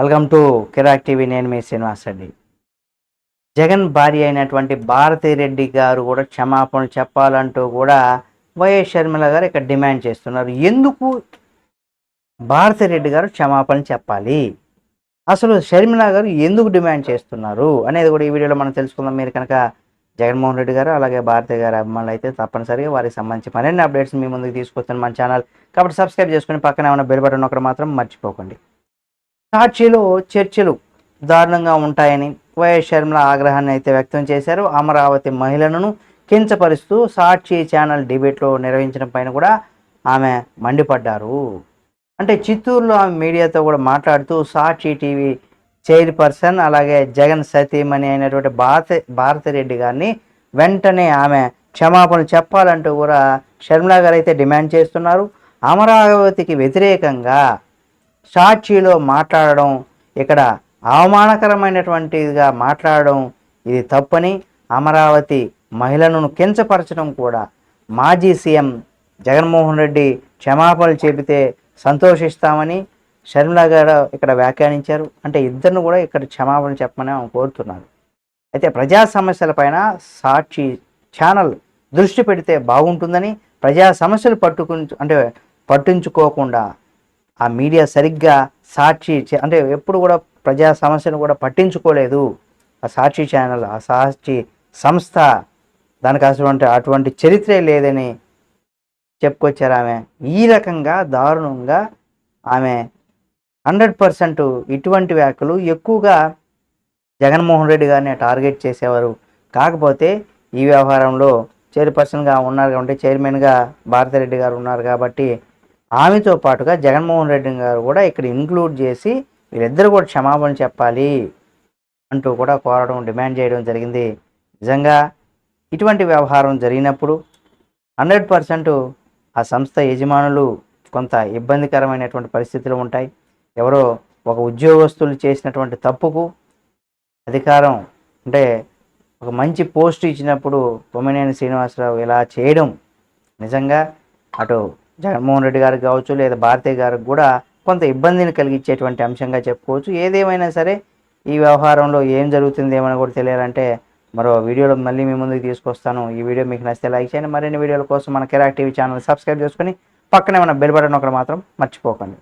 Welcome to Kirik TV నేను మీ శ్రీనివాస్ రెడ్డి. జగన్ భార్య అయినటువంటి భారతి రెడ్డి గారు కూడా క్షమాపణలు చెప్పాలంటూ కూడా వైఎస్ షర్మిల గారు ఇక్కడ డిమాండ్ చేస్తున్నారు. ఎందుకు భారతి రెడ్డి గారు క్షమాపణ చెప్పాలి? అసలు షర్మిల గారు ఎందుకు డిమాండ్ చేస్తున్నారు అనేది కూడా ఈ వీడియోలో మనం తెలుసుకుందాం. మీరు కనుక జగన్మోహన్ రెడ్డి గారు అలాగే భారతి గారి అభిమానులు అయితే తప్పనిసరిగా వారికి సంబంధించి మరిన్ని అప్డేట్స్ మీ ముందుకు తీసుకొస్తున్న మన ఛానల్. కాబట్టి సబ్స్క్రైబ్ చేసుకుని పక్కన ఏమైనా బెల్ బటన్ ఒకటి మాత్రం మర్చిపోకండి. సాక్షిలో చర్చలు దారుణంగా ఉంటాయని వైఎస్ షర్మిల ఆగ్రహాన్ని అయితే వ్యక్తం చేశారు. అమరావతి మహిళలను కించపరుస్తూ సాక్షి ఛానల్ డిబేట్లో నిర్వహించడం పైన కూడా ఆమె మండిపడ్డారు. అంటే చిత్తూరులో ఆమె మీడియాతో కూడా మాట్లాడుతూ సాక్షి టీవీ చైర్పర్సన్ అలాగే జగన్ సతీమణి అయినటువంటి భారత భారతిరెడ్డి గారిని వెంటనే ఆమె క్షమాపణ చెప్పాలంటూ కూడా షర్మిలా గారు అయితే డిమాండ్ చేస్తున్నారు. అమరావతికి వ్యతిరేకంగా సాక్షిలో మాట్లాడడం ఇక్కడ అవమానకరమైనటువంటిదిగా మాట్లాడడం ఇది తప్పని అమరావతి మహిళలను కించపరచడం కూడా. మాజీ సీఎం జగన్మోహన్ రెడ్డి క్షమాపణలు చెబితే సంతోషిస్తామని షర్మిల గారు ఇక్కడ వ్యాఖ్యానించారు. అంటే ఇద్దరిని కూడా ఇక్కడ క్షమాపణ చెప్పమని ఆమె కోరుతున్నారు. అయితే ప్రజా సమస్యలపైన సాక్షి ఛానల్ దృష్టి పెడితే బాగుంటుందని ప్రజా సమస్యలు పట్టుకు అంటే పట్టించుకోకుండా ఆ మీడియా సరిగ్గా సాక్షి అంటే ఎప్పుడు కూడా ప్రజా సమస్యను కూడా పట్టించుకోలేదు. ఆ సాక్షి ఛానల్ ఆ సాక్షి సంస్థ దానికి అటువంటి అటువంటి చరిత్రే లేదని చెప్పుకొచ్చారు ఆమె. ఈ రకంగా దారుణంగా ఆమె హండ్రెడ్ పర్సెంట్ ఇటువంటి వ్యాఖ్యలు ఎక్కువగా జగన్మోహన్ రెడ్డి గారిని టార్గెట్ చేసేవారు. కాకపోతే ఈ వ్యవహారంలో చైర్పర్సన్గా ఉన్నారు కాబట్టి చైర్మన్గా భారతిరెడ్డి గారు ఉన్నారు కాబట్టి ఆమెతో పాటుగా జగన్మోహన్ రెడ్డి గారు కూడా ఇక్కడ ఇంక్లూడ్ చేసి వీళ్ళిద్దరు కూడా క్షమాపణ చెప్పాలి అంటూ కూడా కోరడం డిమాండ్ చేయడం జరిగింది. నిజంగా ఇటువంటి వ్యవహారం జరిగినప్పుడు హండ్రెడ్ పర్సెంట్ ఆ సంస్థ యజమానులు కొంత ఇబ్బందికరమైనటువంటి పరిస్థితులు ఉంటాయి. ఎవరో ఒక ఉద్యోగస్తులు చేసినటువంటి తప్పుకు అధికారం అంటే ఒక మంచి పోస్ట్ ఇచ్చినప్పుడు పొమ్మినేని శ్రీనివాసరావు ఇలా చేయడం నిజంగా అటు జగన్మోహన్ రెడ్డి గారికి కావచ్చు లేదా భారతీయ గారికి కూడా కొంత ఇబ్బందిని కలిగించేటువంటి అంశంగా చెప్పుకోవచ్చు. ఏదేమైనా సరే ఈ వ్యవహారంలో ఏం జరుగుతుంది ఏమైనా కూడా తెలియాలంటే మరో వీడియోలో మళ్ళీ మీ ముందుకు తీసుకొస్తాను. ఈ వీడియో మీకు నచ్చితే లైక్ చేయండి. మరిన్ని వీడియోల కోసం మన కెరాక్ టీవీ ఛానల్ సబ్స్క్రైబ్ చేసుకొని పక్కనే మన బెల్ బటన్ ఒకటి మాత్రం మర్చిపోకండి.